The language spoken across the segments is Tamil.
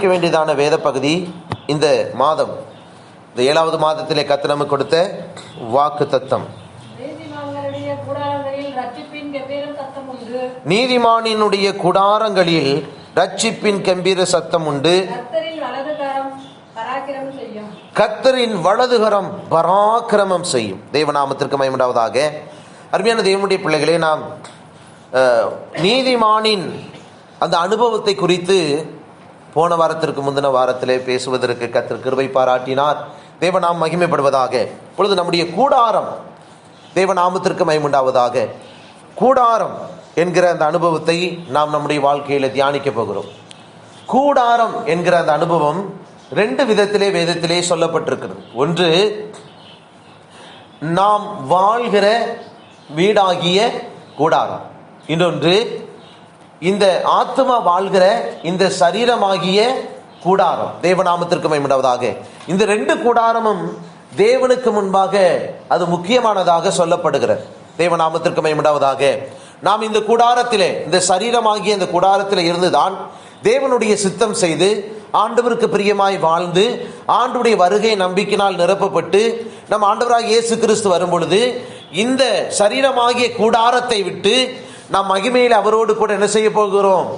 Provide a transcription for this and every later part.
படிக்க வேண்டியதான வேத பகுதி இந்த மாதம். இந்த ஏழாவது மாதத்திலே கத்து நமக்கு கொடுத்த வாக்கு தத்தம். நீதிமானினுடைய குடாரங்களில் ரட்சிப்பின் கம்பீர சத்தம் உண்டு. கத்தரின் வலதுகரம் பராக்கிரமம் செய்யும். தேவநாமத்திற்கு மயமுண்டாவதாக அருமையான தேவனுடைய பிள்ளைகளே நாம் நீதிமானின் அந்த அனுபவத்தை குறித்து போன வாரத்திற்கு முந்தின வாரத்திலே பேசுவதற்கு கத்தர் கிருபை பாராட்டினார். தேவநாம் மகிமைப்படுவதாக. இப்பொழுது நம்முடைய கூடாரம் தேவநாமத்திற்கு மயமுண்டாவதாக கூடாரம் என்கிற அந்த அனுபவத்தை நாம் நம்முடைய வாழ்க்கையில் தியானிக்க போகிறோம். கூடாரம் என்கிற அந்த அனுபவம் ரெண்டு விதத்திலே வேதத்திலே சொல்லப்பட்டிருக்கிறது. ஒன்று நாம் வாழ்கிற வீடாகிய கூடாரம். இன்னொன்று இந்த ஆத்மா வாழ்கிற இந்த சரீரமாகிய கூடாரம் தேவநாமத்திற்கு மேம்படுவதாக. இந்த ரெண்டு கூடாரமும் தேவனுக்கு முன்பாக அது முக்கியமானதாக சொல்லப்படுகிறது. தேவநாமத்திற்கு மேம்படுவதாக. நாம் இந்த கூடாரத்திலே இந்த சரீரமாகிய இந்த கூடாரத்திலே இருந்துதான் தேவனுடைய சித்தம் செய்து ஆண்டவருக்கு பிரியமாய் வாழ்ந்து ஆண்டுடைய வருகை நம்பிக்கையினால் நிரப்பப்பட்டு நம் ஆண்டவராக இயேசு கிறிஸ்து வரும் பொழுது இந்த சரீரமாகிய கூடாரத்தை விட்டு நாம் மகிமையில் அவரோடு கூட என்ன செய்ய போகிறோம்?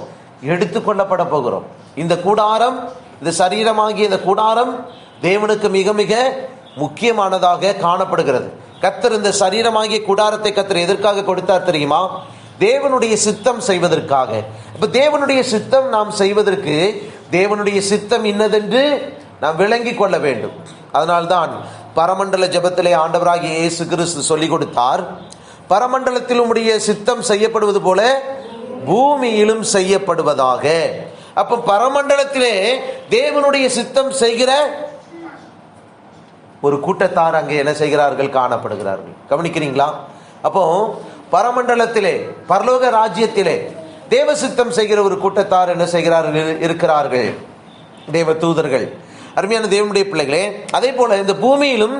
எடுத்துக்கொள்ளப்பட போகிறோம். இந்த கூடாரம் இந்த சரீரமாகிய இந்த கூடாரம் தேவனுக்கு மிக மிக முக்கியமானதாக காணப்படுகிறது. கத்தர் இந்த சரீரமாகிய கூடாரத்தை கத்தர் எதற்காக கொடுத்தார் தெரியுமா? தேவனுடைய சித்தம் செய்வதற்காக. இப்ப தேவனுடைய சித்தம் நாம் செய்வதற்கு தேவனுடைய சித்தம் இன்னதென்று நாம் விளங்கி கொள்ள வேண்டும். அதனால்தான் பரமண்டல ஜபத்திலே ஆண்டவராகிய இயேசு கிறிஸ்து சொல்லிக் கொடுத்தார் பரமண்டலத்தில் உம்முடைய சித்தம் செய்யப்படுவது போல பூமியிலும் செய்யப்படுவதாக. அப்ப பரமண்டலத்திலே தேவனுடைய சித்தம் செய்கிற ஒரு கூட்டத்தார் அங்கே என்ன செய்கிறார்கள்? காணப்படுகிறார்கள். கவனிக்கிறீங்களா? அப்போ பரமண்டலத்திலே பரலோக ராஜ்யத்திலே தேவ சித்தம் செய்கிற ஒரு கூட்டத்தார் என்ன செய்கிறார்கள்? இருக்கிறார்கள். தேவ தூதர்கள். அருமையான தேவனுடைய பிள்ளைகளே அதே போல இந்த பூமியிலும்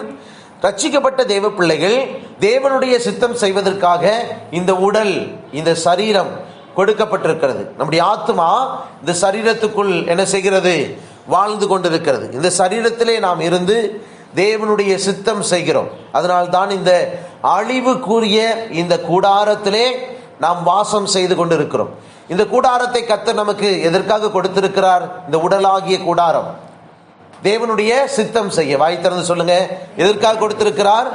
ரட்சிக்கப்பட்ட தேவ பிள்ளைகள் தேவனுடைய சித்தம் செய்வதற்காக இந்த உடல் இந்த சரீரம் கொடுக்கப்பட்டிருக்கிறது. நம்முடைய ஆத்மா இந்த சரீரத்துக்குள் என்ன செய்கிறது? வாழ்ந்து கொண்டிருக்கிறது. இந்த சரீரத்திலே நாம் இருந்து தேவனுடைய சித்தம் செய்கிறோம். அதனால்தான் இந்த அழிவு கூறிய இந்த கூடாரத்திலே நாம் வாசம் செய்து கொண்டிருக்கிறோம். இந்த கூடாரத்தை கத்தர் நமக்கு எதற்காக கொடுத்திருக்கிறார்? இந்த உடலாகிய கூடாரம். தேவனுடைய சித்தம் செய்ய. வாய் திறந்து சொல்லுங்க. எதற்காக கொடுத்திருக்கிறார்?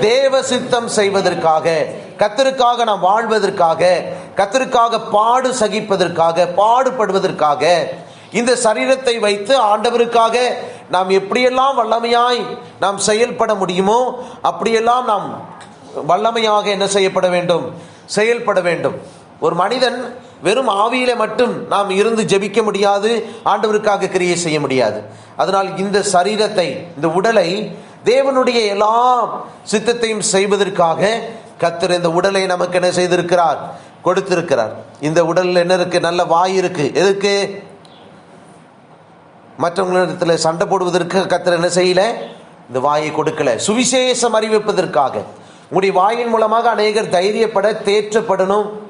தேவ சித்தம் செய்வதற்காக. கத்தருக்காக நாம் வாழ்வதற்காக. கத்தருக்காக பாடு சகிப்பதற்காக பாடுபடுவதற்காக. இந்த சரீரத்தை வைத்து ஆண்டவருக்காக நாம் எப்படியெல்லாம் வல்லமையாய் நாம் செயல்பட முடியுமோ அப்படியெல்லாம் நாம் வல்லமையாக என்ன செய்யப்பட வேண்டும்? செயல்பட வேண்டும். ஒரு மனிதன் வெறும் ஆவியில மட்டும் நாம் இருந்து ஜெபிக்க முடியாது ஆண்டவருக்காக கிரியை செய்ய முடியாது. அதனால் இந்த சரீரத்தை இந்த உடலை தேவனுடைய எல்லா சித்தத்தையும் செய்வதற்காக கத்தர் இந்த உடலை நமக்கு என்ன செய்திருக்கிறார்? கொடுத்திருக்கிறார். இந்த உடலில் என்ன இருக்கு? நல்ல வாய் இருக்கு. எதுக்கு? மற்றவங்களிடத்தில் சண்டை போடுவதற்கு கத்தர் என்ன செய்யல? இந்த வாயை கொடுக்கல. சுவிசேஷம் அறிவிப்பதற்காக. உங்களுடைய வாயின் மூலமாக அநேகர் தைரியப்பட தேற்றப்படணும்.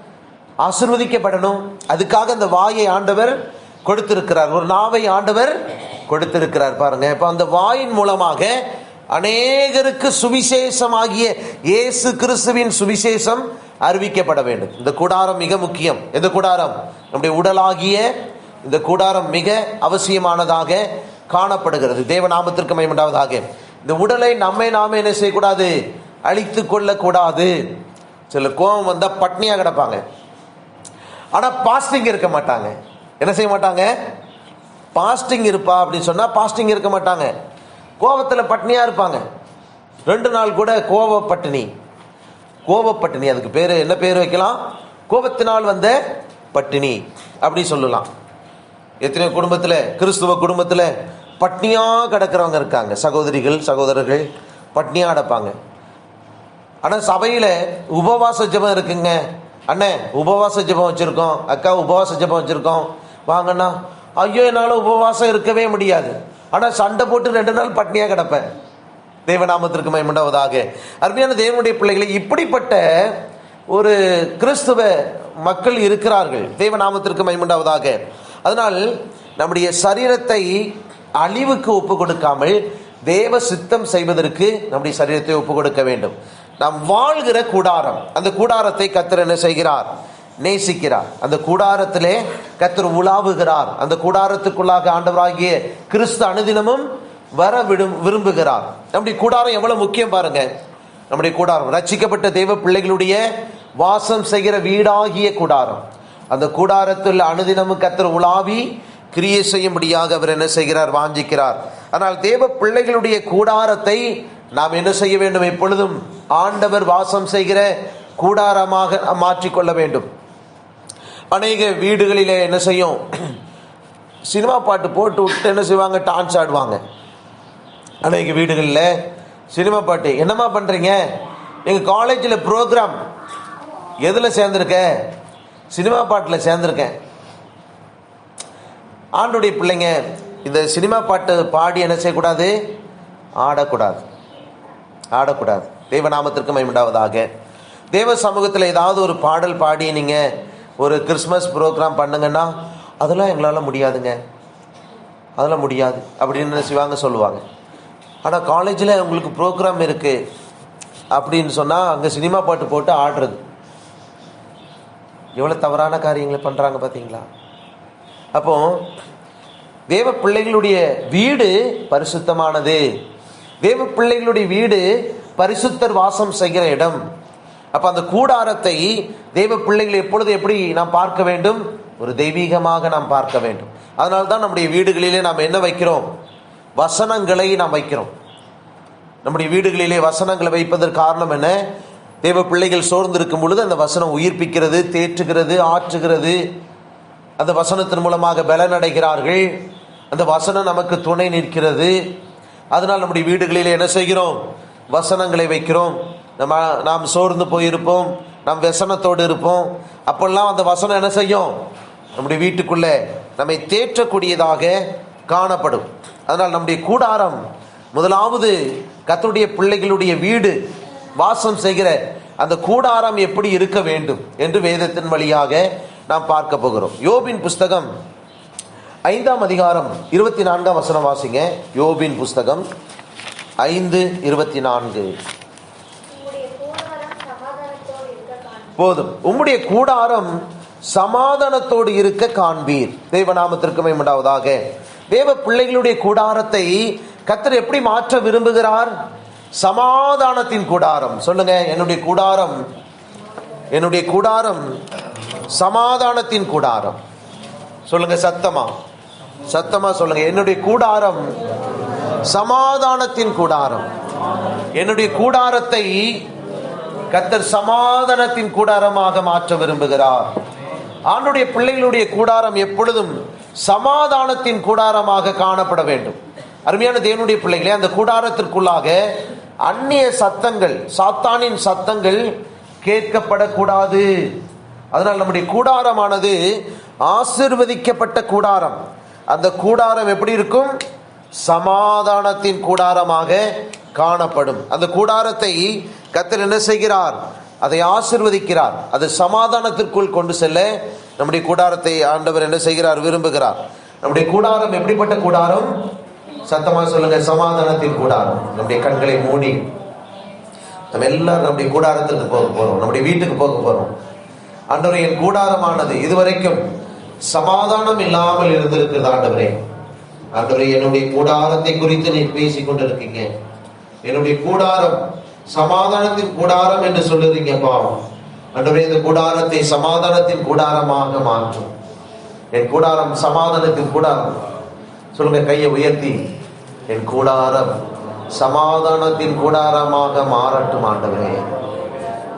ஆசிர்வதிக்கப்படணும். அதுக்காக அந்த வாயை ஆண்டவர் கொடுத்திருக்கிறார். ஒரு நாவை ஆண்டவர் கொடுத்திருக்கிறார் பாருங்க. இப்போ அந்த வாயின் மூலமாக அநேகருக்கு சுவிசேஷமாகிய இயேசு கிறிஸ்துவின் சுவிசேஷம் அறிவிக்கப்பட வேண்டும். இந்த கூடாரம் மிக முக்கியம். எந்த கூடாரம்? நம்முடைய உடலாகிய இந்த கூடாரம் மிக அவசியமானதாக காணப்படுகிறது. தேவநாமத்திற்கு மேம்பண்டாவதாக இந்த உடலை நம்மை நாமே என்ன செய்யக்கூடாது? அழித்து கொள்ளக்கூடாது. சில கோபம் வந்தால் பட்னியாக கிடப்பாங்க. ஆனால் பாஸ்டிங் இருக்க மாட்டாங்க. என்ன செய்ய மாட்டாங்க? பாஸ்டிங் இருப்பா அப்படின்னு சொன்னால் பாஸ்டிங் இருக்க மாட்டாங்க. கோபத்தில் பட்னியாக இருப்பாங்க. ரெண்டு நாள் கூட கோப பட்டினி. கோபப்பட்டினி அதுக்கு பேர் என்ன பேர் வைக்கலாம்? கோபத்தினால் வந்த பட்டினி அப்படி சொல்லலாம். எத்தனையோ குடும்பத்தில் கிறிஸ்துவ குடும்பத்தில் பட்னியாக கிடக்கிறவங்க இருக்காங்க. சகோதரிகள் சகோதரர்கள் பட்னியாக கிடப்பாங்க. ஆனால் சபையில் உபவாச ஜபம் இருக்குங்க. அண்ணே உபவாச ஜெபம் வச்சுருக்கோம். அக்கா உபவாச ஜெபம் வச்சுருக்கோம். வாங்கண்ணா. ஐயோ என்னால் உபவாசம் இருக்கவே முடியாது. ஆனால் சண்டை போட்டு ரெண்டு நாள் பட்னியாக கிடப்பேன். தேவநாமத்திற்கு மயமுண்டாவதாக அருமையான தேவனுடைய பிள்ளைகளை இப்படிப்பட்ட ஒரு கிறிஸ்துவ மக்கள் இருக்கிறார்கள். தேவநாமத்திற்கு மயமுண்டாவதாக அதனால் நம்முடைய சரீரத்தை அழிவுக்கு ஒப்பு கொடுக்காமல் தேவ சித்தம் செய்வதற்கு நம்முடைய சரீரத்தை ஒப்பு கொடுக்க வேண்டும். நாம் வாழ்கிற கூடாரம். அந்த கூடாரத்தை கத்தர் என்ன செய்கிறார்? நேசிக்கிறார். அந்த கூடாரத்திலே கத்தர் உலாவுகிறார். அந்த கூடாரத்துக்குள்ளாக ஆண்டவராகிய கிறிஸ்து அனுதினமும் வர விடும் விரும்புகிறார். நம்முடைய கூடாரம் எவ்வளவு முக்கியம் பாருங்க. நம்முடைய கூடாரம். ரச்சிக்கப்பட்ட தெய்வ பிள்ளைகளுடைய வாசம் செய்கிற வீடாகிய கூடாரம். அந்த கூடாரத்தில் அனுதினமும் கத்தர் உலாவி கிரியை செய்யும்படியாக அவர் என்ன செய்கிறார்? வாஞ்சிக்கிறார். ஆனால் தேவ பிள்ளைகளுடைய கூடாரத்தை நாம் என்ன செய்ய வேண்டும்? எப்பொழுதும் ஆண்டவர் வாசம் செய்கிற கூடாரமாக நாம் மாற்றிக்கொள்ள வேண்டும். அநேக வீடுகளிலே என்ன செய்யும்? சினிமா பாட்டு போட்டு விட்டு என்ன செய்வாங்க? டான்ஸ் ஆடுவாங்க. அநேக வீடுகளில் சினிமா பாட்டு. என்னம்மா பண்ணுறீங்க எங்கள் காலேஜில் ப்ரோக்ராம் எதில் சேர்ந்துருக்க? சினிமா பாட்டில் சேர்ந்துருக்கேன் ஆண்டுடைய பிள்ளைங்க இந்த சினிமா பாட்டு பாடி என்ன செய்யக்கூடாது? ஆடக்கூடாது. ஆடக்கூடாது தெய்வ நாமத்திற்கு மயமுண்டாவதாக தேவ சமூகத்தில் ஏதாவது ஒரு பாடல் பாடி நீங்கள் ஒரு கிறிஸ்மஸ் ப்ரோக்ராம் பண்ணுங்கன்னா அதெல்லாம் எங்களால் முடியாதுங்க. அதெல்லாம் முடியாது. அப்படின்னு சிவாங்க சொல்லுவாங்க. ஆனால் காலேஜில் உங்களுக்கு ப்ரோக்ராம் இருக்குது அப்படின்னு சொன்னால் அங்கே சினிமா பாட்டு போட்டு ஆடுறது. எவ்வளோ தவறான காரியங்களை பண்ணுறாங்க பார்த்தீங்களா அப்போ தேவ பிள்ளைகளுடைய வீடு பரிசுத்தமானது. தேவ பிள்ளைகளுடைய வீடு பரிசுத்தர் வாசம் செய்கிற இடம். அப்ப அந்த கூடாரத்தை தேவ பிள்ளைகள் எப்பொழுது எப்படி நாம் பார்க்க வேண்டும்? ஒரு தெய்வீகமாக நாம் பார்க்க வேண்டும். அதனால தான் நம்முடைய வீடுகளிலே நாம் என்ன வைக்கிறோம்? வசனங்களை நாம் வைக்கிறோம். நம்முடைய வீடுகளிலே வசனங்களை வைப்பதற்கு காரணம் என்ன? தேவ பிள்ளைகள் சோர்ந்திருக்கும் பொழுது அந்த வசனம் உயிர்ப்பிக்கிறது தேற்றுகிறது ஆற்றுகிறது. அந்த வசனத்தின் மூலமாக பலனடைகிறார்கள். அந்த வசனம் நமக்கு துணை நிற்கிறது. அதனால் நம்முடைய வீடுகளில் என்ன செய்கிறோம்? வசனங்களை வைக்கிறோம். நம்ம நாம் சோர்ந்து போயிருப்போம். நாம் வசனத்தோடு இருப்போம். அப்பெல்லாம் அந்த வசனம் என்ன செய்யும்? நம்முடைய வீட்டுக்குள்ளே நம்மை தேற்றக்கூடியதாக காணப்படும். அதனால் நம்முடைய கூடாரம் முதலாவது கர்த்தருடைய பிள்ளைகளுடைய வீடு வாசம் செய்கிற அந்த கூடாரம் எப்படி இருக்க வேண்டும் என்று வேதத்தின் வழியாக நாம் பார்க்க போகிறோம். யோபின் புஸ்தகம் ஐந்தாம் அதிகாரம் இருபத்தி நான்காம் வசனம் வாசிங்க. யோபின் புஸ்தகம் ஐந்து இருபத்தி நான்கு. உம்முடைய கூடாரம் சமாதானத்தோடு இருக்க போதும். உம்முடைய கூடாரம் சமாதானத்தோடு இருக்க காண்பீர். தெய்வநாமத்திற்கு மேம்படாவதாக தேவ பிள்ளைகளுடைய கூடாரத்தை கத்தர் எப்படி மாற்ற விரும்புகிறார்? சமாதானத்தின் கூடாரம். சொல்லுங்க என்னுடைய கூடாரம். என்னுடைய கூடாரம் சமாதானத்தின் கூடாரம். சொல்லுங்க சத்தமா? சத்தமா சொல்லுங்க. என்னுடைய கூடாரம் சமாதானத்தின் கூடாரம். என்னுடைய கூடாரத்தை கத்தர் சமாதானத்தின் கூடாரமாக மாற்ற விரும்புகிறார். ஆண்டுடைய பிள்ளைகளுடைய கூடாரம் எப்பொழுதும் சமாதானத்தின் கூடாரமாக காணப்பட வேண்டும். அருமையான தேவனுடைய பிள்ளைகளே அந்த கூடாரத்திற்குள்ளாக அந்நிய சத்தங்கள் சாத்தானின் சத்தங்கள் கேட்கப்படக்கூடாது. அதனால் நம்முடைய கூடாரமானது ஆசிர்வதிக்கப்பட்ட கூடாரம். அந்த கூடாரம் எப்படி இருக்கும்? சமாதானத்தின் கூடாரமாக காணப்படும். அந்த கூடாரத்தை கத்தர் என்ன செய்கிறார்? அதை ஆசிர்வதிக்கிறார். அது சமாதானத்திற்குள் கொண்டு செல்ல நம்முடைய கூடாரத்தை ஆண்டவர் என்ன செய்கிறார்? விரும்புகிறார். நம்முடைய கூடாரம் எப்படிப்பட்ட கூடாரம்? சத்தமாக சொல்லுங்க சமாதானத்தின் கூடாரம். நம்முடைய கண்களை மூடி நம்ம எல்லாரும் நம்முடைய கூடாரத்துக்கு போக போறோம். நம்முடைய வீட்டுக்கு போக போறோம். அன்றைய கூடாரமானது இதுவரைக்கும் சமாதானம் இல்லாமல் இருந்திருக்கிறது ஆண்டவரே. ஆண்டவரே என்னுடைய கூடாரத்தை குறித்து நீ பேசிக் கொண்டிருக்கீங்க. என்னுடைய கூடாரம் சமாதானத்தின் கூடாரம் என்று சொல்லுறீங்கப்பா ஆண்டவரே இந்த கூடாரத்தை சமாதானத்தின் கூடாரமாக மாற்றும். என் கூடாரம் சமாதானத்தின் கூடாரம். சொல்லுங்க கையை உயர்த்தி. என் கூடாரம் சமாதானத்தின் கூடாரமாக மாறட்டும் ஆண்டவரே.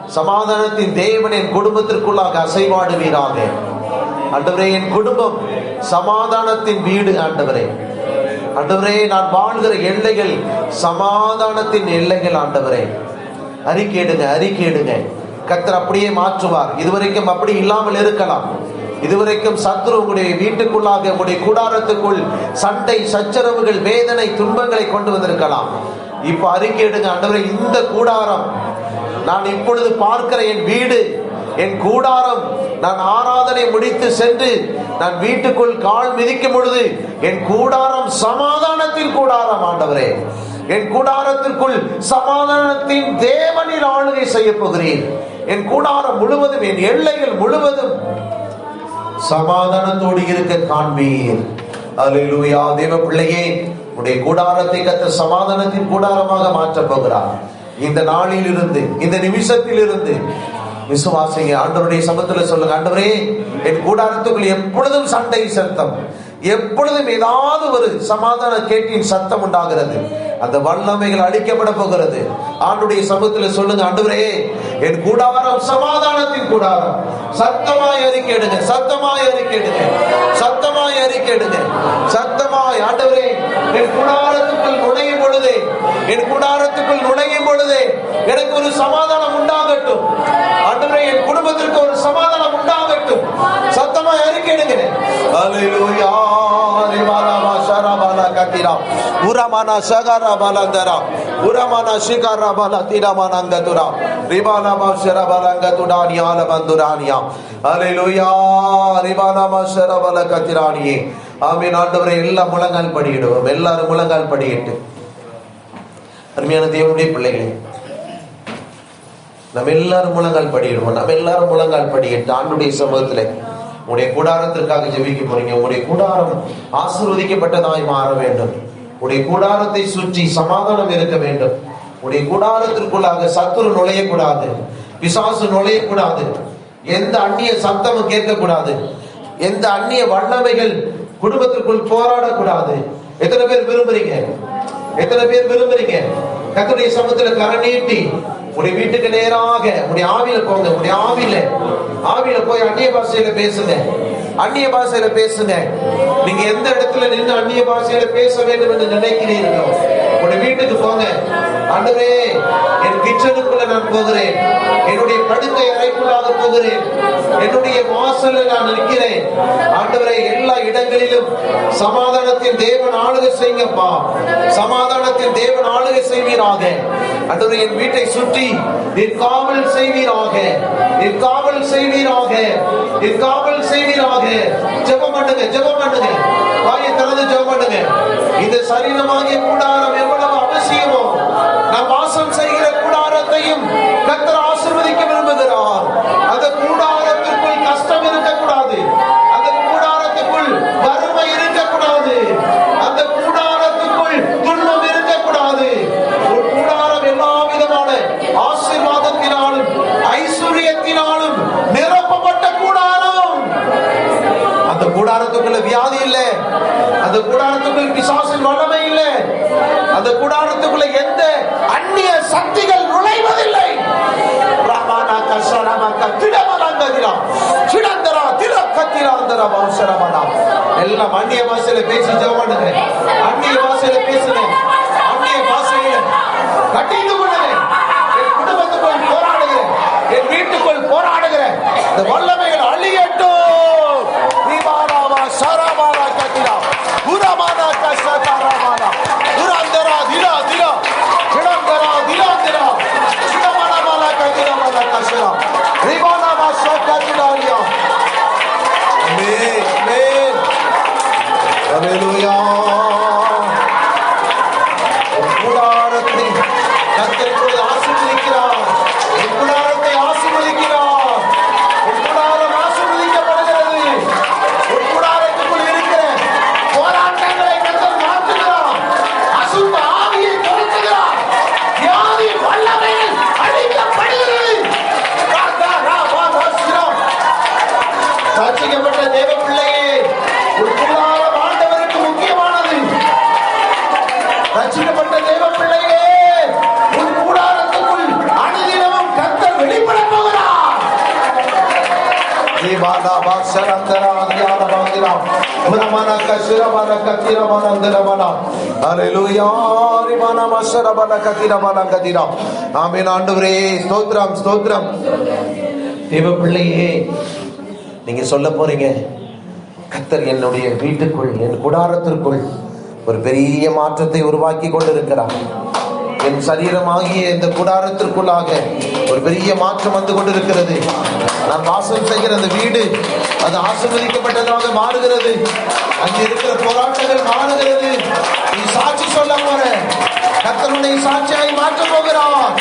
சமாதானத்தின் தேவன் என் குடும்பத்திற்குள்ளாக அசைவாடுவீராக. ஆண்டவரே என் குடும்பம் சமாதானத்தின் வீடு ஆண்டவரே. ஆண்டவரே நான் வாழ்கிற எல்லைகள் சமாதானத்தின் எல்லைகள் ஆண்டவரே. அறிக்கையிடுங்க அறிக்கையிடுங்க கத்தர் அப்படியே மாற்றுவார். இதுவரைக்கும் அப்படி இல்லாமல் இருக்கலாம். இதுவரைக்கும் சத்ரு உங்களுடைய வீட்டுக்குள்ளாக உங்களுடைய கூடாரத்துக்குள் சண்டை சச்சரவுகள் வேதனை துன்பங்களை கொண்டு வந்திருக்கலாம். இப்ப அறிக்கையிடுங்க ஆண்டவரே இந்த கூடாரம். நான் இப்பொழுது பார்க்கிற என் வீடு என் கூடாரம் நான் ஆராதனை முடித்து சென்று நான் வீட்டுக்குள் கால் மிதிக்கும் பொழுது என் கூடாரம் சமாதானத்தின் கூடாரம் ஆண்டவரே. என் கூடாரத்திற்குள் சமாதானத்தின் தேவனின் ஆளுகை செய்ய போகிறேன். என் கூடாரம் முழுவதும் என் எல்லைகள் முழுவதும் சமாதானத்தோடு இருக்க காண்பீர். அல்லேலூயா தேவ பிள்ளையே உடைய கூடாரத்தை கத்த சமாதானத்தின் கூடாரமாக மாற்றப் போகிறார். இந்த நாளில் இருந்து இந்த நிமிஷத்தில் இருந்து விசுவாசிங்க ஆண்டவருடைய சமத்துல சொல்லுங்க ஆண்டவரே என் கூடாரத்துக்குள் எப்பொழுதும் சண்டை சத்தம். எப்பொழுதும் ஏதாவது ஒரு சமாதான கேட்டின் சத்தம் உண்டாகிறது. அந்த வல்லமைகள் அழிக்கப்பட போகிறது. ஆண்டுடைய சமூகத்துல சொல்லுங்க ஆண்டவரே என் கூடாரம் சமாதானத்தின் கூடாரம். சத்தமாய் அறிக்கையிடுங்க சத்தமாய் அறிக்கையிடுங்க சத்தமாய் அறிக்கையிடுங்க. சத்தமாய் ஆண்டவரே என் கூடாரத்துக்குள் நுழையும் பொழுதே என் கூடாரத்துக்குள் நுழையும் பொழுதே உரமானா சகாரா பாலந்தரா உரமானா ஷிகாரா பாலா திரமானங்கதுரா ரிபாலாமா ஷரபாலங்கதுடா நியால banduraniya அல்லேலூயா ரிபாலாமா ஷரபால கத்திரானியே ஆமீன் ஆண்டவரே எல்லா முழங்கால் படியிடுவோம். எல்லாரும் முழங்கால் படியிட்டு. அருமையான தேவனுடைய பிள்ளைகளே நம்ம எல்லாரும் முழங்கால் படியிடுவோம். நம்ம எல்லாரும் முழங்கால் படியிட்டு ஆண்டுடைய சமூகத்தில் உடைய கூடாரத்திற்காக ஜெபிக்க போறீங்க. உடைய கூடாரம் ஆசீர்வதிக்கப்பட்டதாய் மாற வேண்டும். உடைய கூடாரத்தை சுற்றி சமாதானம் இருக்க வேண்டும். உடைய கூடாரத்திற்குள்ளாக சத்துரு நுழையக்கூடாது. பிசாசு நுழையக்கூடாது. எந்த அந்நிய சத்தமும் கேட்கக்கூடாது. எந்த அந்நிய வல்லமைகள் குடும்பத்திற்குள் போராடக்கூடாது. எத்தனை பேர் விரும்புறீங்க? எத்தனை பேர் விரும்புறீங்க? கத்துடைய சமத்துல கரை நீட்டி உடைய வீட்டுக்கு நேராக உடைய ஆவியில போங்க உடைய ஆவியில ஆவியில போய் அந்நிய பாஷையில பேசுங்க. அந்நிய பாஷையில பேசுங்க. நீங்க எந்த இடத்துல நின்று அந்நிய பாஷையில பேச வேண்டும் என்று நினைக்கிறீர்களோ உங்க வீட்டுக்கு போங்க. ஆண்டவரே என் கிச்சனுக்குள்ள நான் போகிறேன். என்னுடைய படுக்கை அறைக்குள்ளாக போகிறேன். என்னுடைய வாசல்ல நான் நிற்கிறேன். இடங்களிலும் சமாதானத்தின் தேவன் ஆளுகை செய்யுங்கப்பா. சமாதானத்தின் தேவன் ஆளுகை செய்வீராக. அன்று என் வீட்டை சுற்றி நீர் காவல் செய்வீராக. நீர் காவல் செய்வீராக. நீர் காவல் செய்வீராக. ஜெபம் பண்ணுங்க ஜெபம் பண்ணுங்க. வாயை திறந்து ஜெபம் பண்ணுங்க. இந்த சரீரமாகிய கூடாரம் எவ்வளவு அவசியமோ நாம் வாசம் செய்கிற கூடாரத்தையும் கர்த்தர் ஆசீர்வதிக்க விரும்புகிறார் அந்த கூடாரத்திற்குள் கஷ்டம் இருக்கக்கூடாது அந்த கூடாரத்துக்குள் வறுமை இருக்கக்கூடாது அந்த கூடாரத்துக்குள் துன்பம் இருக்கக்கூடாது ஒரு கூடாரம் எல்லா விதமான ஆசீர்வாதத்தினாலும் ஐஸ்வர்யத்தினாலும் நிரப்பப்பட்ட கூடாரம் அந்த கூடாரத்துக்குள்ள வியாதி இல்ல அந்த கூடாரத்துக்குள் பிசாசின் வல்லமை இல்ல அந்த கூடாரத்துக்குள்ள எந்த அந்நிய சக்திகள் நுழைவதில்லை. ரமானா கசரமக திடமலங்கதிரா சிடந்தரா திரக்கத்திராந்தர எல்லாம் அந்நிய பாஷையில பேசி ஜெபம் பண்ணுங்க அந்நிய பாஷையில பேசுங்க. அந்நிய பாஷையில கட்டிட்டு கொள்ளுங்க. என் குடும்பத்துக்குள் போராடுகிறேன் என் வீட்டுக்குள் போராடுகிறேன் இந்த வல்ல ஆமென் ஆண்டவரே ஸ்தோத்திரம் ஸ்தோத்திரம் தேவ பிள்ளையே நீங்க சொல்ல போறீங்க கத்தர் என்னுடைய வீட்டுக்குள் என் குடாரத்திற்குள் ஒரு பெரிய மாற்றத்தை உருவாக்கி கொண்டிருக்கிறார். என் சரீரமாகிய இந்த கூடாரத்திற்குள்ளாக ஒரு பெரிய மாற்றம் வந்து கொண்டிருக்கிறது. நான் வாசம் செய்கிற அந்த வீடு அது ஆசிர்வதிக்கப்பட்டதாக மாறுகிறது. அங்கே இருக்கிற போராட்டங்கள் மாறுகிறது. நீ சாட்சி சொல்ல போற. கத்தனுடைய சாட்சியாய் மாற்ற போகிறான்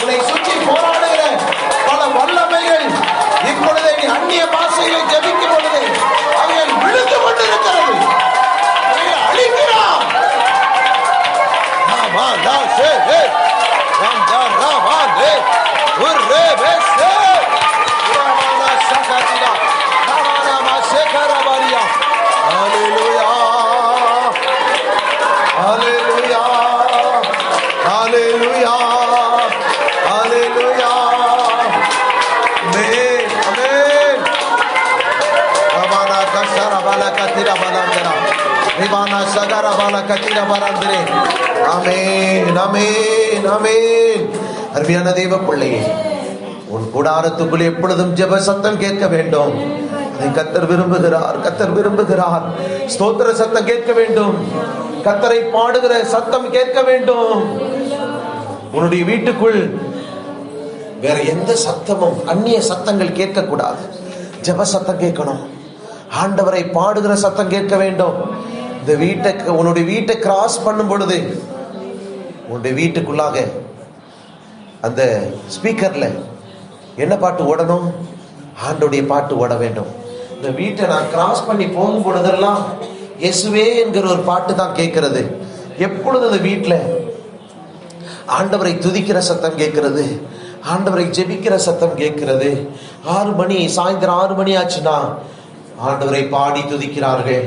உன்னை சுற்றி போராடுகிற பல வல்லமைகள் இப்பொழுது நீ அந்நிய பாஷைகளை ஜபிக்கும் பொழுது அவைகள் விழுந்து கொண்டிருக்கிறது. Mandar, Mandar, Mandar, Mandar, Mandar, Mandar, Rabana Sagara பல கத்திர Barandre. ஆமென், ஆமென், ஆமென். அருமையான தேவ பிள்ளையே உன் கூடாரத்துக்குள் எப்பொழுதும் ஜெப சத்தம் கேட்க வேண்டும். அதை கத்தர் விரும்புகிறார் கத்தர் விரும்புகிறார். ஸ்தோத்திர சத்தம் கேட்க வேண்டும். கத்தரை பாடுகிற சத்தம் கேட்க வேண்டும். உன்னுடைய வீட்டுக்குள் வேற எந்த சத்தமும் அந்நிய சத்தங்கள் கேட்கக்கூடாது. ஜெப சத்தம் கேட்கணும். ஆண்டவரை பாடுகிற சத்தம் கேட்க வேண்டும். இந்த வீட்டை உன்னுடைய வீட்டை கிராஸ் பண்ணும் பொழுது உன்னுடைய வீட்டுக்குள்ளாக அந்த ஸ்பீக்கர்ல என்ன பாட்டு ஓடணும்? ஆண்டுடைய பாட்டு ஓட வேண்டும். இந்த வீட்டை நான் கிராஸ் பண்ணி போகும் பொழுதெல்லாம் எசுவே என்கிற ஒரு பாட்டு தான் கேட்கிறது. எப்பொழுது அந்த வீட்டில் ஆண்டவரை துதிக்கிற சத்தம் கேட்கிறது? ஆண்டவரை ஜெபிக்கிற சத்தம் கேட்கிறது? ஆறு மணி சாயந்தரம் ஆறு மணி ஆச்சுன்னா ஆண்டவரை பாடி துதிக்கிறார்கள்.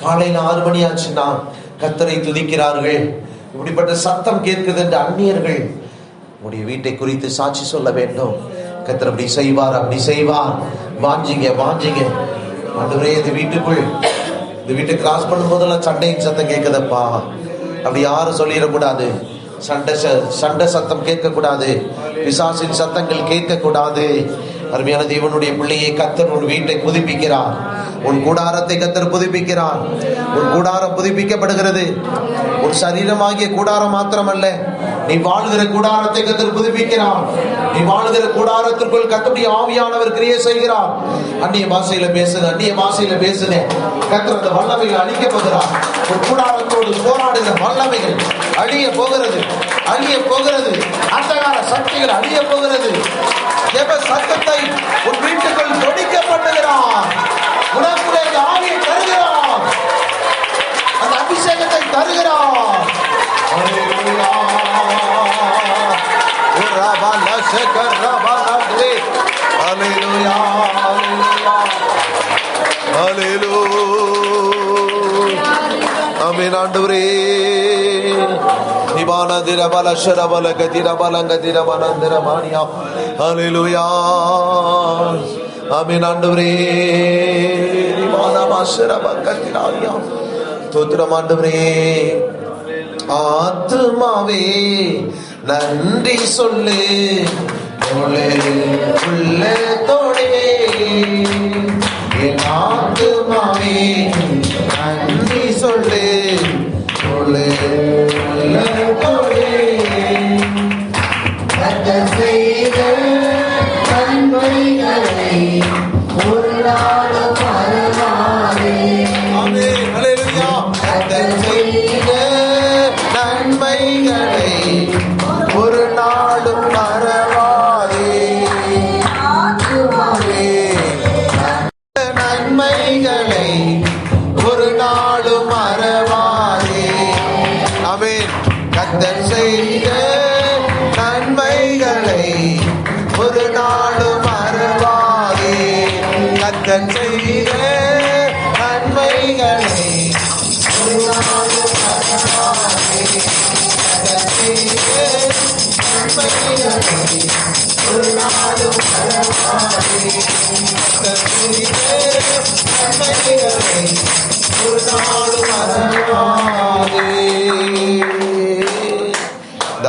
காலையில் ஆறு மணி ஆச்சுன்னா கத்தரை துதிக்கிறார்கள். இப்படிப்பட்ட சத்தம் கேட்குது என்று அந்நியர்கள் உடைய வீட்டை குறித்து சாட்சி சொல்ல வேண்டும். கத்தர் அப்படி செய்வார் அப்படி செய்வார். வாஞ்சிங்க வாஞ்சிங்க. ஆண்டவரே இது வீட்டுக்குள். இந்த வீட்டை கிராஸ் பண்ணும் போதெல்லாம் சண்டையின் சத்தம் கேட்குதப்பா. அப்படி யாரும் சொல்லிடக்கூடாது. சண்டை ச- சண்டை சத்தம் கேட்கக்கூடாது. விசாசின் சத்தங்கள் கேட்கக்கூடாது. அருமையான தேவனுடைய பிள்ளையை கத்தர் உன் வீட்டை புதுப்பிக்கிறார். உன் கூடாரத்தை கத்தர் புதுப்பிக்கிறார். உன் கூடாரம் புதுப்பிக்கப்படுகிறது. உன் சரீரமாகிய கூடாரம் மாத்திரமல்ல நீ வாழ்கிற கூடாரத்தை கத்தர் புதுப்பிக்கிறார். நீ வாழ்கிற கூடாரத்திற்குள் கத்தருடைய ஆவியானவர் கிரியை செய்கிறார். அந்நிய பாஷையில பேசுங்க அந்நிய பாஷையில பேசுங்க. கத்தர் அந்த வல்லமைகள் அழிக்க போகிறார். உன் கூடாரத்தோடு போராடுகிற வல்லமைகள் அழிய போகிறது. அழிய போகிறது. அந்தகார சக்திகள் அழிய போகிறது. ஜெப சத்தத்தை உன் வீட்டுக்குள் தொடிக்க பண்ணுகிறார் உனக்குள்ளே இந்த ஆவியை தருகிறார். அந்த அபிஷேகத்தை ஆண்டவரே நிபான திரபல ஷரபல கதிரபலங்க திரபலந்திர மானியா ஹalleluya ஆண்டவரே. நிபான தோத்திரம் ஆண்டவரே. ஆத்துமாவே நன்றி சொல்லு. உள்ளே உள்ளத்தோடே என் ஆத்துமாவே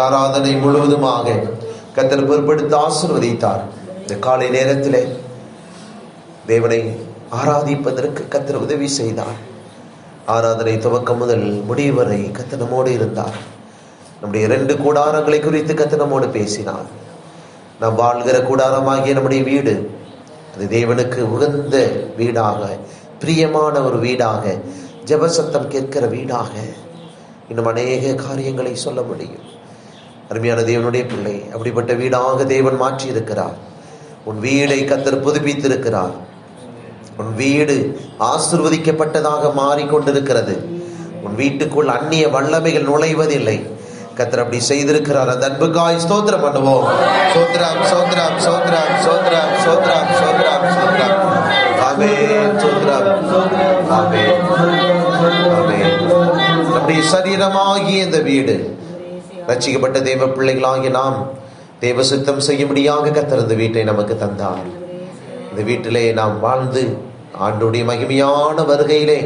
ஆராதனை முழுவதுமாக கத்தர் பொறுப்படுத்த ஆசிர்வதித்தார். இந்த காலை நேரத்திலே தேவனை ஆராதிப்பதற்கு கத்தர் உதவி செய்தார். ஆராதனை துவக்கம் முதல் முடிவு வரை நம்மோடு இருந்தார். நம்முடைய இரண்டு கூடாரங்களை குறித்து கத்த நம்மோடு பேசினார். நாம் வாழ்கிற கூடாரமாகிய நம்முடைய வீடு அது தேவனுக்கு உகந்த வீடாக பிரியமான ஒரு வீடாக ஜபசத்தம் கேட்கிற வீடாக இன்னும் அநேக காரியங்களை சொல்ல முடியும். அருமையான தேவனுடைய பிள்ளை அப்படிப்பட்ட வீடாக தேவன் மாற்றி இருக்கிறார் உன் வீடை கத்தர் புதுப்பித்திருக்கிறார். உன் வீடு ஆசிர்வதிக்கப்பட்டதாக மாறிக்கொண்டிருக்கிறது. உன் வீட்டுக்குள் அந்நிய வல்லமைகள் நுழைவதில்லை. கத்தர் அப்படி செய்திருக்கிறார். அந்த அன்புக்காய் ஸ்தோத்திரம் பண்ணுவோம். சோத்ராம் சோத்ராம் சோத்ராம் சோத்ராம் சோத்ராம் சோத்ராம் சோத்ராம் ஆமே சோத்ராம் ஆமே ஆமே நம்முடைய சரீரமாகிய இந்த வீடு ரசிக்கப்பட்ட தேவ பிள்ளைகளாகிய நாம் தேவ சுத்தம் செய்யும்படியாக கத்தர் இந்த வீட்டை நமக்கு தந்தார். இந்த வீட்டிலே நாம் வாழ்ந்து ஆண்டுடைய மகிமையான வருகையிலே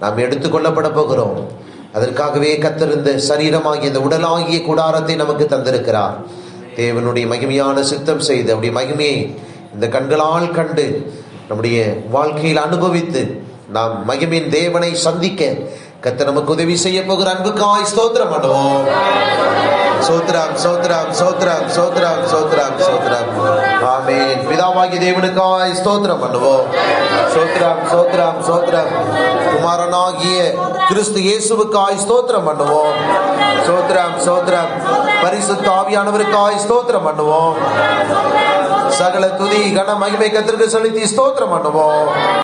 நாம் எடுத்துக்கொள்ளப்பட போகிறோம். அதற்காகவே கத்திருந்த சரீரமாகிய இந்த உடலாகிய கூடாரத்தை நமக்கு தந்திருக்கிறார். தேவனுடைய மகிமையான சித்தம் செய்து அவருடைய மகிமையை இந்த கண்களால் கண்டு நம்முடைய வாழ்க்கையில் அனுபவித்து நாம் மகிமையின் தேவனை சந்திக்க கத்த நமக்கு உதவி செய்ய போகிற அன்புக்காய் ஸ்தோத்திரம் பண்ணுவோம். சோத்ராம் சோத்ராம் சோத்ராம் சோத்ராம் சோத்ராம் சோத்ராம் ஆமேன். பிதாவாகி தேவனுக்காய் ஸ்தோத்திரம் பண்ணுவோம். சோத்ராம் சோத்ராம் சோத்ராம் குமாரனாகிய கிறிஸ்து இயேசுவுக்காய் ஸ்தோத்திரம் பண்ணுவோம். சோத்ராம் சோத்ராம் பரிசுத்த ஆவியானவருக்காய் ஸ்தோத்திரம் பண்ணுவோம். சகல துதி கன மகிமை கத்திற்கு செலுத்தி ஸ்தோத்திரம் பண்ணுவோம்.